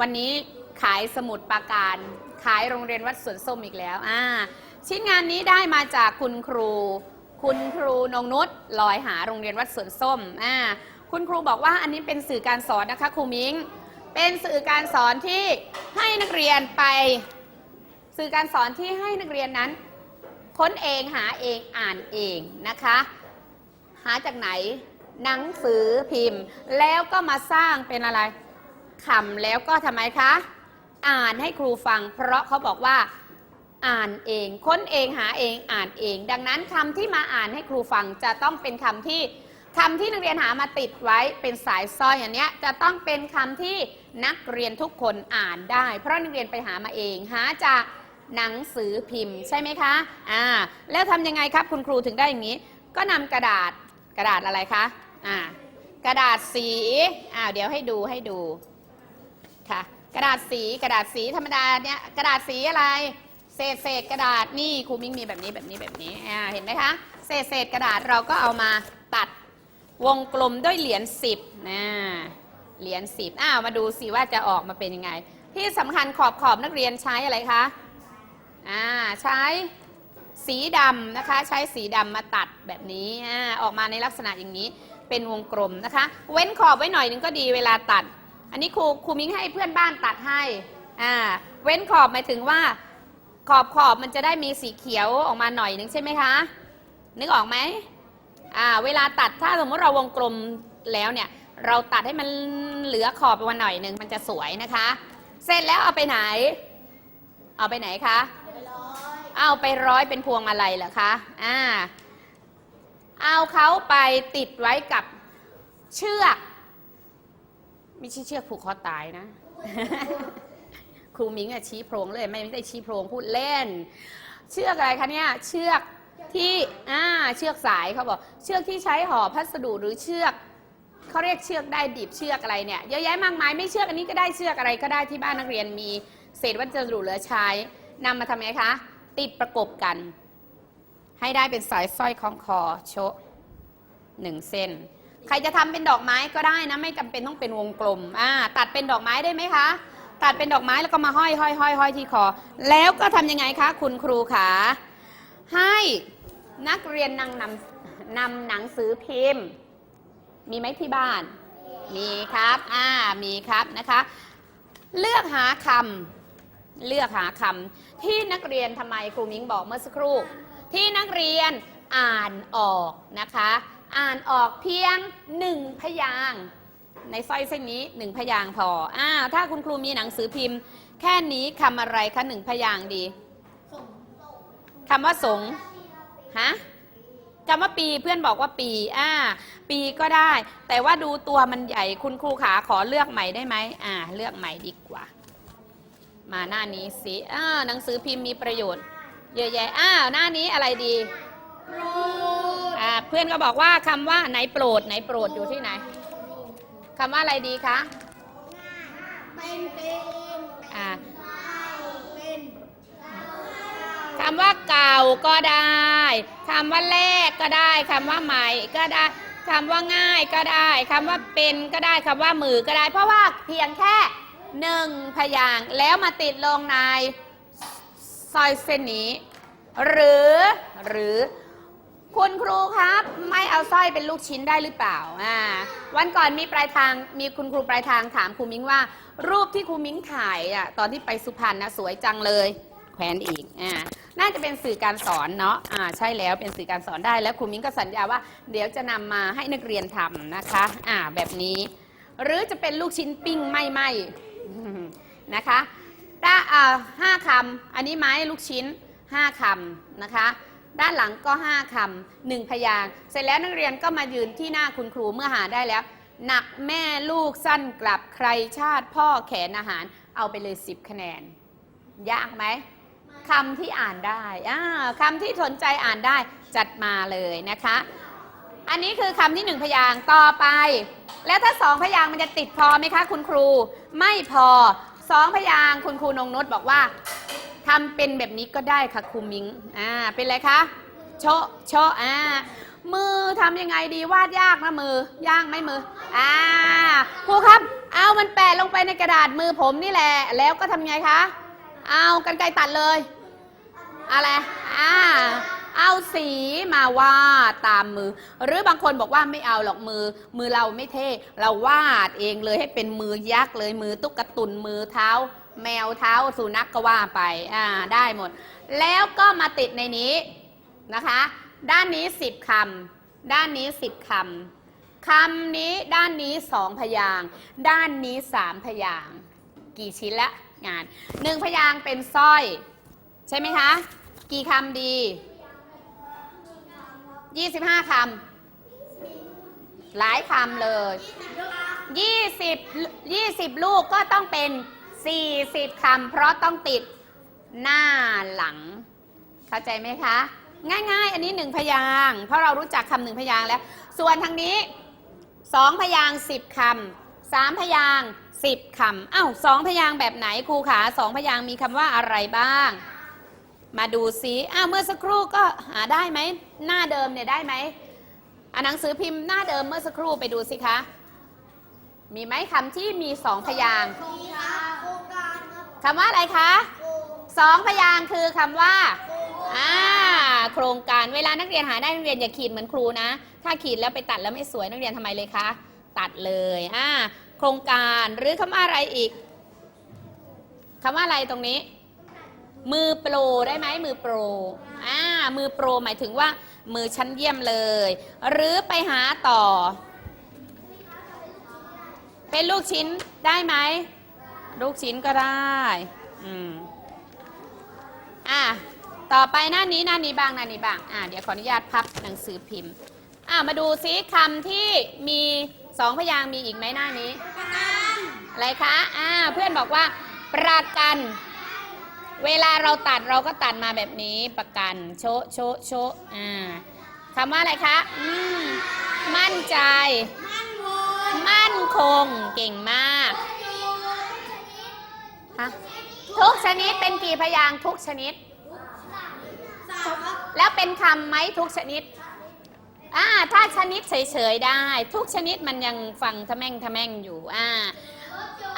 วันนี้ขายสมุดปาการ ขายโรงเรียนวัดสวนส้มอีกแล้วอ่าชิ้นงานนี้ได้มาจากคุณครู คุณครูนงนุชลอยหาโรงเรียนวัดสวนส้มอ่าคุณครูบอกว่าอันนี้เป็นสื่อการสอนนะคะครูมิ้งเป็นสื่อการสอนที่ให้นักเรียนไป สื่อการสอนที่ให้นักเรียนนั้น ค้นเองหาเองอ่านเองนะคะ หาจากไหนหนังสือพิมพ์ แล้วก็มาสร้างเป็นอะไร คำแล้วก็ทำไมคะ อ่านให้ครูฟัง เพราะเขาบอกว่าอ่านเอง ค้นเองหาเองอ่านเอง ดังนั้นคำที่มาอ่านให้ครูฟังจะต้องเป็นคำที่คำที่นักเรียนหามาติดไว้เป็นสายสร้อยอย่างเนี้ยจะต้องเป็นคำที่นักเรียนทุกคนอ่านได้ เพราะนักเรียนไปหามาเองหาจากหนังสือพิมพ์ใช่ไหมคะอ่าแล้วทำยังไงครับคุณครูถึงได้อย่างนี้ ก็นำกระดาษกระดาษอะไรคะอ่ากระดาษสีอ่าเดี๋ยวให้ดูให้ดู ค่ะ กระดาษสีกระดาษสีธรรมดาเนี่ยกระดาษสีอะไร เศษเศษกระดาษนี่ครูมิ้งมีแบบนี้แบบนี้แบบนี้อ่าเห็นไหมคะ เศษเศษกระดาษเราก็เอามาตัดวงกลมด้วยเหรียญสิบนะเหรียญสิบอ้าวมาดูสิว่าจะออกมาเป็นยังไง ที่สำคัญขอบขอบนักเรียนใช้อะไรคะอ่าใช้สีดำนะคะ ใช้สีดำมาตัดแบบนี้อ่าออกมาในลักษณะอย่างนี้เป็นวงกลมนะคะ เว้นขอบไว้หน่อยนึงก็ดีเวลาตัด อันนี้ครูครูมิ้งให้เพื่อนบ้านตัดให้อ่าเว้นขอบหมายถึงว่าขอบขอบมันจะได้มีสีเขียวออกมาหน่อยนึงใช่ไหมคะ นึกออกไหมอ่าเวลาตัดถ้าสมมติเราวงกลมแล้วเนี่ย เราตัดให้มันเหลือขอบไปวันหน่อยหนึ่งมันจะสวยนะคะ เสร็จแล้วเอาไปไหน เอาไปไหนคะเอาไปร้อยเป็นพวงมาลัยเหรอคะอ่าเอาเขาไปติดไว้กับเชือก ไม่ใช่เชือกผูกคอตายนะ ครูมิงอะชี้โพรงเลย ไม่ได้ชี้โพรงพูดเล่น เชือกอะไรคะเนี่ย เชือกที่อ่าเชือกสายเขาบอก เชือกที่ใช้ห่อพัสดุหรือเชือกเขาเรียกเชือกได้ดิบเชือกอะไรเนี่ยเยอะแยะมากมายไม่เชือกอันนี้ก็ได้เชือกอะไรก็ได้ที่บ้านนักเรียนมีเศษวัสดุเหลือใช้นำมาทำไงคะ ติดประกบกัน ให้ได้เป็นสายสร้อยคล้องคอโชะหนึ่งเส้น ใครจะทำเป็นดอกไม้ก็ได้นะไม่จำเป็นต้องเป็นวงกลมอ่าตัดเป็นดอกไม้ได้ไหมคะ ตัดเป็นดอกไม้แล้วก็มาห้อยห้อยห้อยห้อยที่คอ แล้วก็ทำยังไงคะ คุณครูขาให้นักเรียนนำนำนำหนังสือพิมพ์ มีไหมที่บ้าน มีครับอ่ามีครับนะคะ เลือกหาคำเลือกหาคำที่นักเรียนทำไมครูมิ้งบอกเมื่อสักครู่ ที่นักเรียนอ่านออกนะคะ อ่านออกเพียงหนึ่งพยางในสร้อยเส้นนี้หนึ่งพยางพออ้าวถ้าคุณครูมีหนังสือพิมพ์ แค่นี้คำอะไรคะหนึ่งพยางดีคำว่าสงฮะคำว่าปีเพื่อนบอกว่าปีอ่าปีก็ได้ แต่ว่าดูตัวมันใหญ่คุณครูขาขอเลือกใหม่ได้ไหมอ่า เลือกใหม่ดีกว่า มาหน้านี้สิอ่าหนังสือพิมพ์มีประโยชน์ เยอะแยะอ้าวหน้านี้อะไรดี อ่าเพื่อนก็บอกว่าคำว่าไหนโปรดไหนโปรดอยู่ที่ไหนคำว่าอะไรดีคะเป็นเป็นอ่าเป็นคำว่าเก่าก็ได้คำว่าแรกก็ได้คำว่าใหม่ก็ได้คำว่าง่ายก็ได้คำว่าเป็นก็ได้คำว่ามือก็ได้ เพราะว่าเพียงแค่หนึ่งพยางค์แล้วมาติดลงในซอยเส้นนี้ หรือหรือ คุณครูครับ ไม่เอาสร้อยเป็นลูกชิ้นได้หรือเปล่าอ่าวันก่อนมีปลายทางมีคุณครูปลายทางถามครูมิ้งว่า รูปที่ครูมิ้งถ่ายอะตอนที่ไปสุพรรณนะสวยจังเลย แขวนอีกอ่าน่าจะเป็นสื่อการสอนเนาะอ่าใช่แล้วเป็นสื่อการสอนได้แล้วครูมิ้งก็สัญญาว่า เดี๋ยวจะนำมาให้นักเรียนทำนะคะอ่าแบบนี้ หรือจะเป็นลูกชิ้นปิ้งไม่ไหม นะคะด้าอ่าห้าคำอันนี้ไม้ลูกชิ้นห้าคำนะคะ ด้านหลังก็ 5คำหนึ่งพยางเสร็จแล้วนักเรียนก็มายืนที่หน้าคุณครูเมื่อหาได้แล้ว หนักแม่ลูกสั้นกลับใครชาติพ่อแขนอาหาร เอาไปเลย 10 คะแนน ยากไหมคำที่อ่านได้อ่าคำที่สนใจอ่านได้จัดมาเลยนะคะ อันนี้คือคำที่หนึ่งพยางต่อไป แล้วถ้าสองพยางมันจะติดพอไหมคะ คุณครู ไม่พอสองพยางค์คุณครูนงนุชบอกว่า ทำเป็นแบบนี้ก็ได้ค่ะครูมิงอ่าเป็นไรคะโชะโชะอ่ามือทำยังไงดีวาดยากนะมือยากไหมมืออ่าครูครับเอามันแปะลงไปในกระดาษมือผมนี่แหละ แล้วก็ทำไงคะเอากันไกรตัดเลย อะไรอ่าเอาสีมาวาดตามมือ หรือบางคนบอกว่าไม่เอาหรอกมือ มือเราไม่เท่ เราวาดเองเลยให้เป็นมือยักษ์เลยมือตุ๊กตุนมือเท้า แมวเท้าสุนัขกก็ว่าไปอ่าได้หมด แล้วก็มาติดในนี้นะคะ ด้านนี้ 10คำด้านนี้ 10คำคำนี้ด้านนี้สองพยาง ด้านนี้สามพยาง กี่ชิ้นละงานหนึ่งพยางเป็นสร้อย ใช่ไหมคะ กี่คำดี 25 คำ หลายคำเลย 20 20 ลูกก็ต้องเป็น 40 คำ เพราะต้องติดหน้าหลัง เข้าใจไหมคะ ง่าย ๆ อันนี้หนึ่งพยาง เพราะเรารู้จักคำหนึ่งพยางแล้ว ส่วนทางนี้สองพยางสิบคำสามพยางสิบคำอ้าวสองพยางแบบไหนครูขาสองพยางมีคำว่าอะไรบ้าง มาดูซิอ้าวเมื่อสักครู่ก็หาได้ไหม หน้าเดิมเนี่ยได้ไหมอะหนังสือพิมพ์หน้าเดิมเมื่อสักครู่ไปดูสิคะ มีไหมคำที่มีสองพยางค์โคำว่าอะไรคะสองพยางค์คือคำว่าครงการอ่าโครงการเวลานักเรียนหาได้นักเรียนอย่าขีดเหมือนครูนะ ถ้าขีดแล้วไปตัดแล้วไม่สวยนักเรียนทำไมเลยคะตัดเลยอ่าโครงการหรือคำว่าอะไรอีกคำว่าอะไรตรงนี้ มือโปรได้ไหมมือโปรอ่ามือโปรหมายถึงว่า มือชั้นเยี่ยมเลย หรือไปหาต่อ เป็นลูกชิ้นได้ไหม ลูกชิ้นก็ได้ อืม อะ ต่อไปหน้านี้หน้านี้บ้างหน้านี้บ้าง อะ เดี๋ยวขออนุญาตพับหนังสือพิมพ์ อะ มาดูซิคำที่มีสองพยางค์มีอีกไหมหน้านี้ อะไรคะ อ่า เพื่อนบอกว่า ประกัน เวลาเราตัดเราก็ตัดมาแบบนี้ประกัน โชะโชะโชะอ่าคำว่าอะไรคะ อืม มั่นใจ มั่นคงมั่นคงเก่งมาก ฮะทุกชนิดเป็นกี่พยางค์ทุกชนิดสามครับแล้วเป็นคำไหมทุกชนิดอ่าถ้าชนิดเฉยๆได้ ทุกชนิดมันยังฟังทะแม่งทะแม่งอยู่อ่า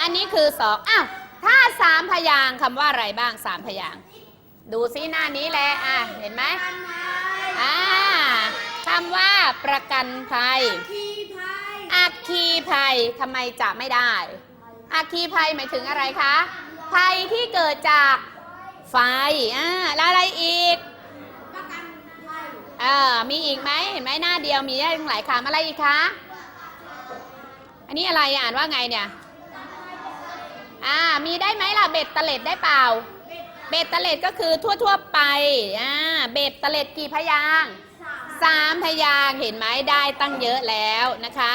อันนี้คือสองอ้าวถ้าสามพยางค์คำว่าอะไรบ้างสามพยางค์ดูซิหน้านี้แหละอะเห็นไหมกันไทยอ่าคำว่าประกันภัยคีภัยอัคคีภัยทำไมจะไม่ได้อัคคีภัยหมายถึงอะไรคะ ภัยที่เกิดจากไฟอ่าแล้วอะไรอีกประกันภัยเออมีอีกไหมเห็นไหมหน้าเดียวมีได้ตั้งหลายคำอะไรอีกคะ อันนี้อะไรอ่านว่าไงเนี่ย อ่า มีได้ไหมล่ะเบ็ดเตล็ดได้เปล่า เบ็ดเตล็ดก็คือทั่วๆไป อ่า เบ็ดเตล็ดกี่พยางค์สามพยางค์เห็นไหมได้ตั้งเยอะแล้วนะคะ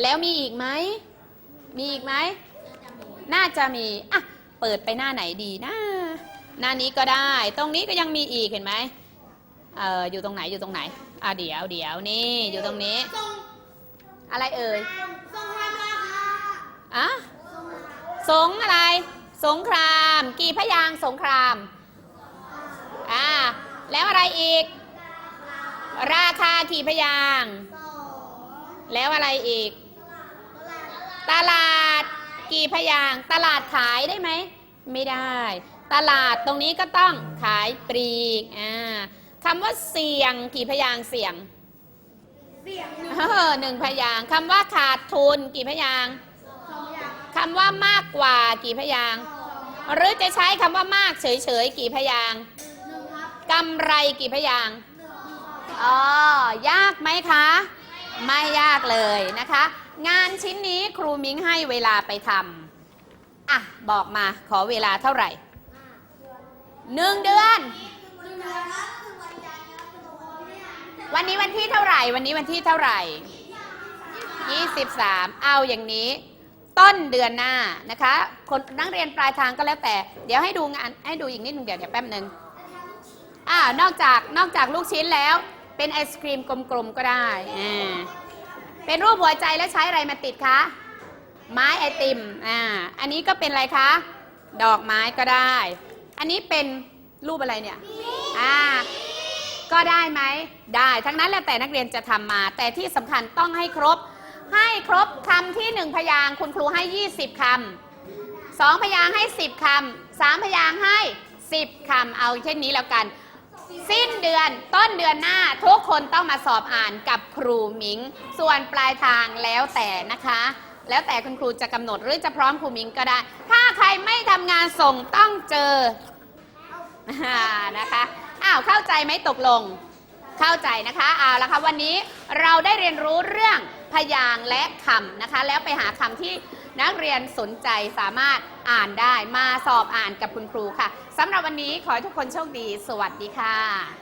แล้วมีอีกไหม มีอีกไหม น่าจะมีอะเปิดไปหน้าไหนดีนะ หน้านี้ก็ได้ ตรงนี้ก็ยังมีอีกเห็นไหมเอออยู่ตรงไหนอยู่ตรงไหนอะเดี๋ยวเดี๋ยวนี่อยู่ตรงนี้ส่งอะไรเอ่ยส่งทำราคาอะสงราคาสงอะไร สงคราม กี่พยางค์สงครามอ่าแล้วอะไรอีก ราคากี่พยางค์สองแล้วอะไรอีก ตลาด กี่พยางค์ตลาดขายได้ไหม ไม่ได้ ตลาดตรงนี้ก็ต้องขายปลีกอ่าคำว่าเสี่ยงกี่พยางค์เสี่ยงเสียงหนึ่งเออหนึ่งพยางค์คำว่าขาดทุนกี่พยางค์สองอย่างคำว่ามากกว่ากี่พยางค์สองหรือจะใช้คำว่ามากเฉยๆกี่พยางค์หนึ่งครับกำไรกี่พยางค์หนึ่งครับอ๋อยากไหมคะ ไม่ยากเลยนะคะ งานชิ้นนี้ครูมิ้งให้เวลาไปทำอะ บอกมาขอเวลาเท่าไหร่หนึ่งเดือนวันจันทร์ครับหนึ่งวันเนี่ยวันนี้วันที่เท่าไหร่ วันนี้วันที่เท่าไหร่ 23 เอาอย่างนี้ ต้นเดือนหน้านะคะ คนนักเรียนปลายทางก็แล้วแต่ เดี๋ยวให้ดูงานให้ดูอีกนิดนึงเดี๋ยวเดี๋ยวแป๊บนึงอ่านอกจากนอกจากลูกชิ้นแล้ว เป็นไอศครีมกลมๆก็ได้อ่า เป็นรูปหัวใจแล้วใช้อะไรมาติดคะ ไม้ไอติม อ่า อันนี้ก็เป็นอะไรคะ ดอกไม้ก็ได้ อันนี้เป็นรูปอะไรเนี่ย อ่า ก็ได้ไหม ได้ ทั้งนั้นแล้วแต่นักเรียนจะทำมา แต่ที่สำคัญต้องให้ครบ ให้ครบคำที่หนึ่งพยางค์คุณครูให้ 20คำสองพยางค์ให้ 10คำสามพยางค์ให้ 10คำเอาเช่นนี้แล้วกัน สิ้นเดือนต้นเดือนหน้าทุกคนต้องมาสอบอ่านกับครูมิง ส่วนปลายทางแล้วแต่นะคะ แล้วแต่คุณครูจะกำหนดหรือจะพร้อมครูมิงก็ได้ ถ้าใครไม่ทำงานส่งต้องเจออ่านะคะอ้าวเข้าใจไหมตกลง เข้าใจนะคะเอาละค่ะวันนี้เราได้เรียนรู้เรื่องพยางค์และคำนะคะ แล้วไปหาคำที่ นักเรียนสนใจสามารถอ่านได้มาสอบอ่านกับคุณครูค่ะสำหรับวันนี้ขอให้ทุกคนโชคดี สวัสดีค่ะ